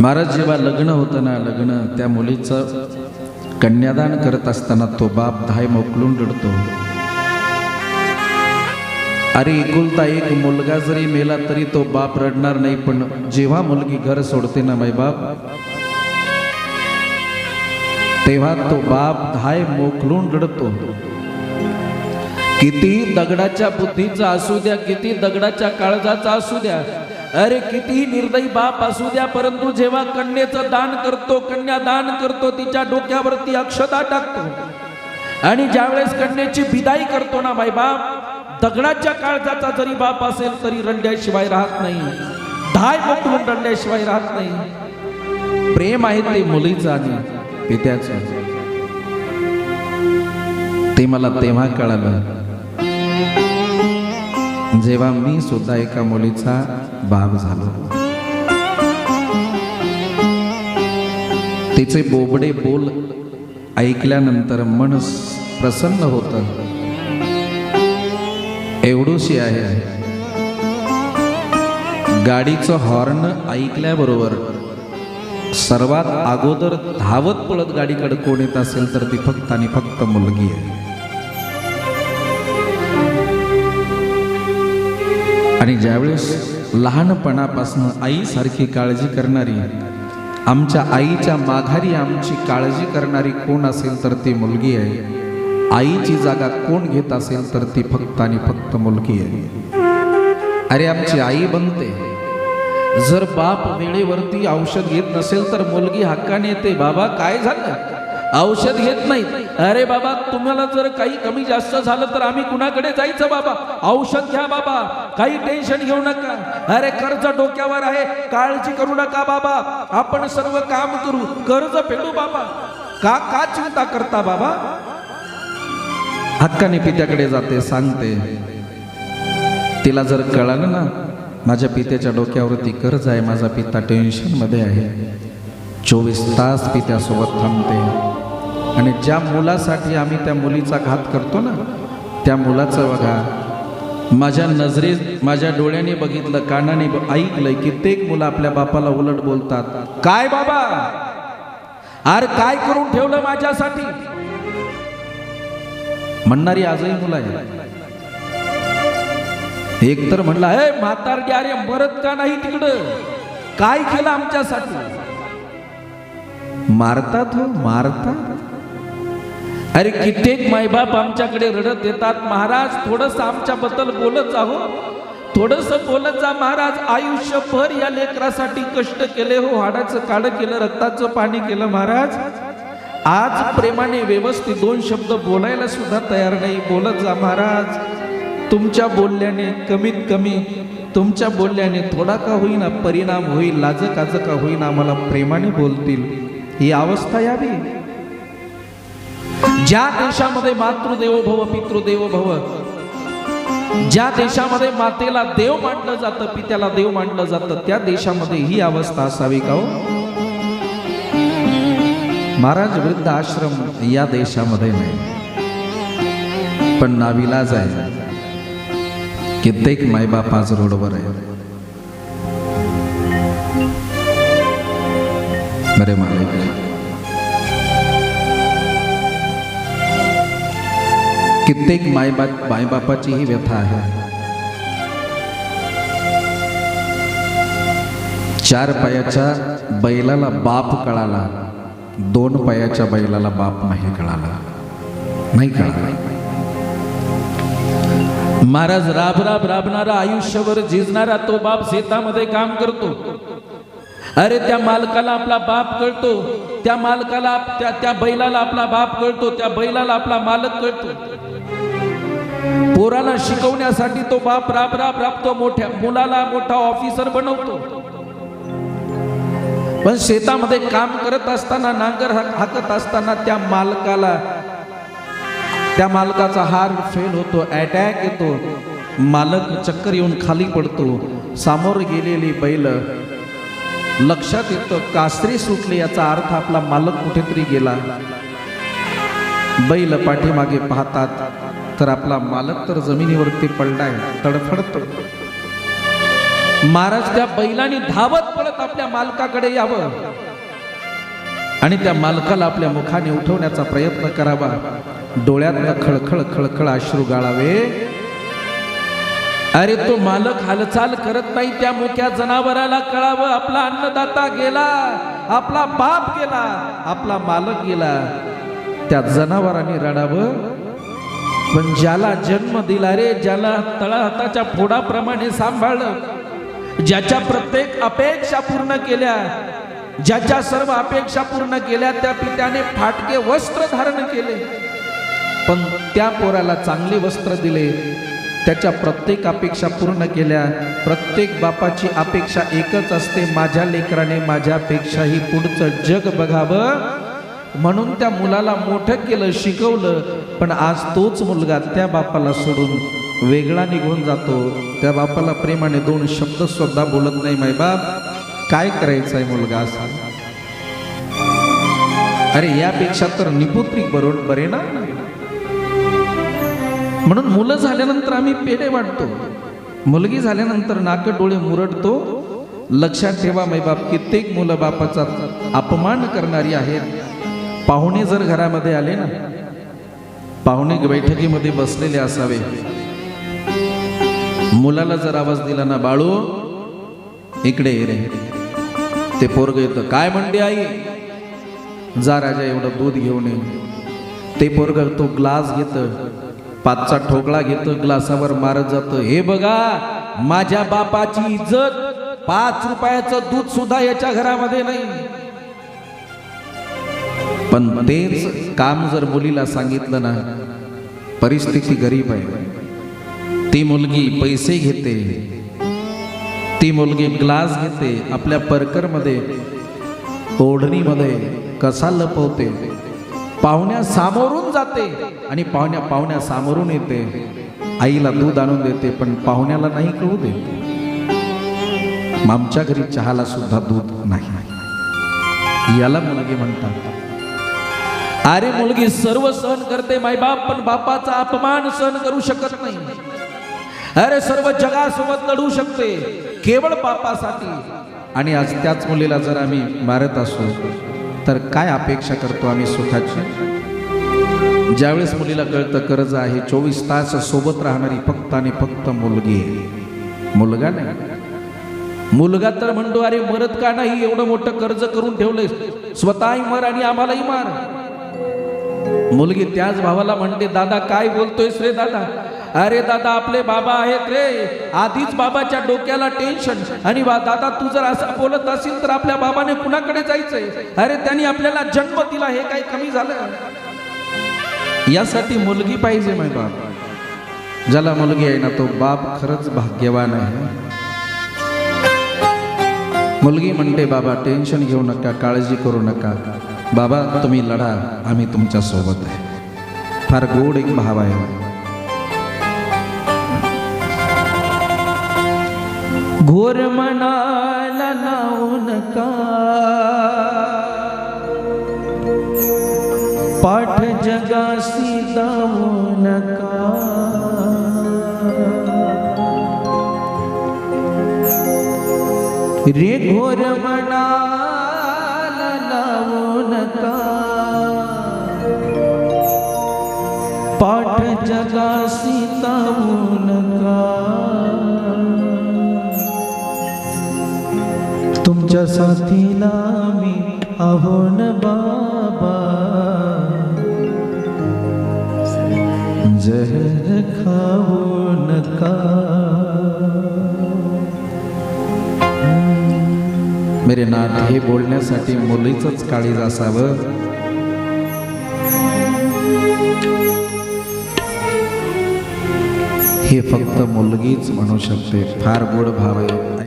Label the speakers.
Speaker 1: महाराज जेव्हा लग्न होतं ना लग्न त्या मुलीचं कन्यादान करत असताना तो बाप धाय मोकलून रडतो. अरे एकुलता एक मुलगा जरी मेला तरी तो बाप रडणार नाही पण जेव्हा मुलगी घर सोडते ना माय बाप तेव्हा तो बाप धाय मोकलून रडतो. किती दगडाच्या बुद्धीचा असू द्या किती दगडाच्या काळजाचा असू द्या अरे कितीही निर्दयी बाप असू द्या परंतु जेव्हा कन्येचं दान करतो कन्या दान करतो तिच्या डोक्यावरती अक्षता टाकतो. आणि ज्यावेळेस कन्याची विदाई करतो ना बाई बाप दगडाच्या काळजाचा जरी बाप असेल तरी रंड्याशिवाय राहत नाही. धाय पकडून रंड्याशिवाय राहत नाही. प्रेम आहे ते मुलीचं आणि पित्याचं. ते मला तेव्हा कळालं. जेव्हा मी सुद्धा एका मुलीचा बाग झालो. तिचे बोबडे बोल ऐकल्यानंतर मन प्रसन्न होत. एवढूशी आहे. गाडीचं हॉर्न ऐकल्याबरोबर सर्वात अगोदर धावत पळत गाडीकडे कोण येत असेल तर ती फक्त आणि फक्त मुलगी आहे. आणि ज्यावेळेस लहानपणापासून आईसारखी काळजी करणारी आमच्या आईच्या माघारी आमची काळजी करणारी कोण असेल तर ती मुलगी आहे. आईची जागा कोण घेत असेल तर ती फक्त आणि फक्त मुलगी आहे. अरे आमची आई बनते. जर बाप वेळेवरती औषध घेत नसेल तर मुलगी हक्काने येते. बाबा काय झालं? औषध घेत नाही. अरे बाबा तुम्हाला जर काही कमी जास्त झालं तर आम्ही कुणाकडे जायचं बाबा? औषध घ्या बाबा. काही टेन्शन घेऊ नका. अरे कर्ज डोक्यावर आहे. काळजी करू नका बाबा. आपण सर्व काम करू. कर्ज फेडू बाबा. का का चिंता करता बाबा? हक्काने पित्याकडे जाते सांगते. तिला जर कळालं ना माझ्या पित्याच्या डोक्यावरती कर्ज आहे माझा पिता टेन्शनमध्ये आहे. चोवीस तास पित्यासोबत थांबते. आणि ज्या मुलासाठी आम्ही त्या मुलीचा घात करतो ना त्या मुलाचं बघा माझ्या नजरेत माझ्या डोळ्याने बघितलं कानाने ब- ऐकलंय कित्येक मुलं आपल्या बापाला उलट बोलतात. काय बाबा? अरे काय करून ठेवलं माझ्यासाठी? म्हणणारी आजही मुलं आहे एक तर म्हणला हे म्हातारडी अरे मरत का नाही तिकडं? काय केलं आमच्यासाठी? मारतात हो मारतात. अरे कित्येक मायबाप आमच्याकडे रडत येतात. महाराज थोडस आमच्याबद्दल बोलत आहो थोडस बोलत जा महाराज. आयुष्यभर या लेकरासाठी कष्ट केले हो. हाडाचं काळं केलं रक्ताचं पाणी केलं महाराज. आज प्रेमाने व्यवस्थित दोन शब्द बोलायला सुद्धा तयार नाही. बोलत जा महाराज. तुमच्या बोलल्याने कमीत कमी तुमच्या बोलल्याने थोडा का होईना परिणाम होईल लाजकाज का होईना आम्हाला प्रेमाने बोलतील. ही अवस्था यावी. ज्या देशामध्ये मातृदेवो भव पितृदेवो भव ज्या देशामध्ये मातेला देव मांडलं जातं पित्याला देव मांडलं जातं त्या देशामध्ये ही अवस्था असावी का हो? महाराज वृद्ध आश्रम या देशामध्ये नाही. पण नाविलाज आहे. कित्येक मायबाप आज रोडवर आहे. बरे मालिक कित्येक मायबा मायबापाची ही व्यथा आहे. चार पायाच्या बैलाला बाप कळाला दोन पायाच्या बैलाला बाप नाही कळाला. नाही कळाला. महाराज राब राब राबणारा आयुष्यभर झिजणारा तो बाप शेतामध्ये काम करतो. अरे त्या मालकाला आपला बाप कळतो. त्या मालकाला त्या त्या बैलाला आपला बाप कळतो. त्या बैलाला आपला मालक कळतो. पोराला शिकवण्यासाठी तो बाप राब राब राबतो. मोठ्या मुलाला मोठा ऑफिसर बनवतो. पण शेतामध्ये काम करत असताना नांगर हाकत असताना त्या मालकाला त्या मालकाचा हार फेल होतो. अटॅक येतो. मालक चक्कर येऊन खाली पडतो. सामोर गेलेली बैल लक्षात येतं कासरी सुटले याचा अर्थ आपला मालक कुठेतरी गेला. बैल पाठीमागे पाहतात तर आपला मालक तर जमिनीवरती पडलाय तडफडतो. महाराज त्या बैलाने धावत पळत आपल्या मालकाकडे यावं. आणि त्या मालकाला आपल्या मुखाने उठवण्याचा प्रयत्न करावा. डोळ्यात खळखळ खळखळ अश्रू गाळावे. अरे तो मालक हालचाल करत नाही त्या मोक्या जनावराला कळावं. आपला अन्नदाता गेला आपला बाप गेला आपला मालक गेला. त्या जनावरांनी रडावं. पण ज्याला जन्म दिला रे ज्याला तळहाताच्या फोडाप्रमाणे सांभाळलं ज्याच्या प्रत्येक अपेक्षा पूर्ण केल्या ज्याच्या सर्व अपेक्षा पूर्ण केल्या त्या पित्याने फाटके वस्त्र धारण केले. पण त्या पोराला चांगले वस्त्र दिले. त्याच्या प्रत्येक अपेक्षा पूर्ण केल्या. प्रत्येक बापाची अपेक्षा एकच असते माझ्या लेकराने माझ्यापेक्षाही पुढचं जग बघावं. म्हणून त्या मुलाला मोठं केलं शिकवलं. पण आज तोच मुलगा त्या बापाला सोडून वेगळा निघून जातो. त्या बापाला प्रेमाने दोन शब्द सुद्धा बोलत नाही माय बाप काय करायचं आहे मुलगा असा? अरे यापेक्षा तर निपुत्रिक बरोबर बरे ना? म्हणून मुलं झाल्यानंतर आम्ही पेढे वाटतो मुलगी झाल्यानंतर नाक डोळे मुरडतो. लक्षात ठेवा माय बाप कित्येक मुलं बापाचा अपमान करणारी आहेत. पाहुणे जर घरामध्ये आले ना पाहुणे बैठकीमध्ये बसलेले असावे. मुलाला जर आवाज दिला ना बाळू इकडे ये रे. ते पोरग येतं. काय म्हणते आई? जा राजा एवढं दूध घेऊन ये. ते पोरग तो ग्लास घेतं. पाचचा ठोकळा घेतं ग्लासावर मारत जातं हे बघा माझ्या बापाची इज्जत पाच रुपयाचं दूध सुद्धा याच्या घरामध्ये नाही. पण तेच काम जर मुलीला सांगितलं ना परिस्थिती गरीब आहे. ती मुलगी पैसे घेते ती मुलगी ग्लास घेते आपल्या परकरमध्ये ओढणीमध्ये कसा लपवते. पाहुण्या सामोरून जाते आणि पाहुण्या पाहुण्या सामोरून येते. आईला दूध आणून देते पण पाहुण्याला नाही कळू देते. आमच्या घरी चहाला सुद्धा दूध नाही. याला मुलगी म्हणतात. अरे मुलगी सर्व सहन करते मायबाप पण बापाचा अपमान सहन करू शकत नाही. अरे सर्व जगासोबत लढू शकते केवळ बापासाठी. आणि आज त्याच मुलीला जर आम्ही मारत असू तर काय अपेक्षा करतो आम्ही सुखाची ज्यावेळेस मुलीला कळतं कर्ज आहे चोवीस तास सोबत राहणारी फक्त आणि फक्त मुलगी आहे. मुलगा नाही. मुलगा तर म्हणतो अरे मरत का नाही? एवढं मोठं कर्ज करून ठेवलंय स्वतःही मर आणि आम्हालाही मार. मुलगी त्याच भावाला म्हणते दादा काय बोलतोयस रे दादा? अरे दादा आपले बाबा आहेत रे. आधीच बाबाच्या डोक्याला टेन्शन आणि बा दादा तू जर असं बोलत असेल तर आपल्या बाबाने कुणाकडे जायचंय? अरे त्यांनी आपल्याला जन्म दिला हे काही कमी झालं? यासाठी मुलगी पाहिजे माय बाप. ज्याला मुलगी आहे ना तो बाप खरंच भाग्यवान आहे. मुलगी म्हणते बाबा टेन्शन घेऊ नका काळजी करू नका. बाबा तुम्ही लढा आम्ही तुमच्यासोबत आहे. फार गोड एक भाव आहे. घोर मनाला लावू नका पाठ जगासी दावू नका रे घोर मनाला लावू नका पाठ जगासी दावू नका तुझ्या साथीला मी न बाबा. जहर खाऊ नका. मेरे नाथ हे बोलण्यासाठी मुलीच काळीज असावं हे फक्त मुलगीच म्हणू शकते. फार गोड भाव आहे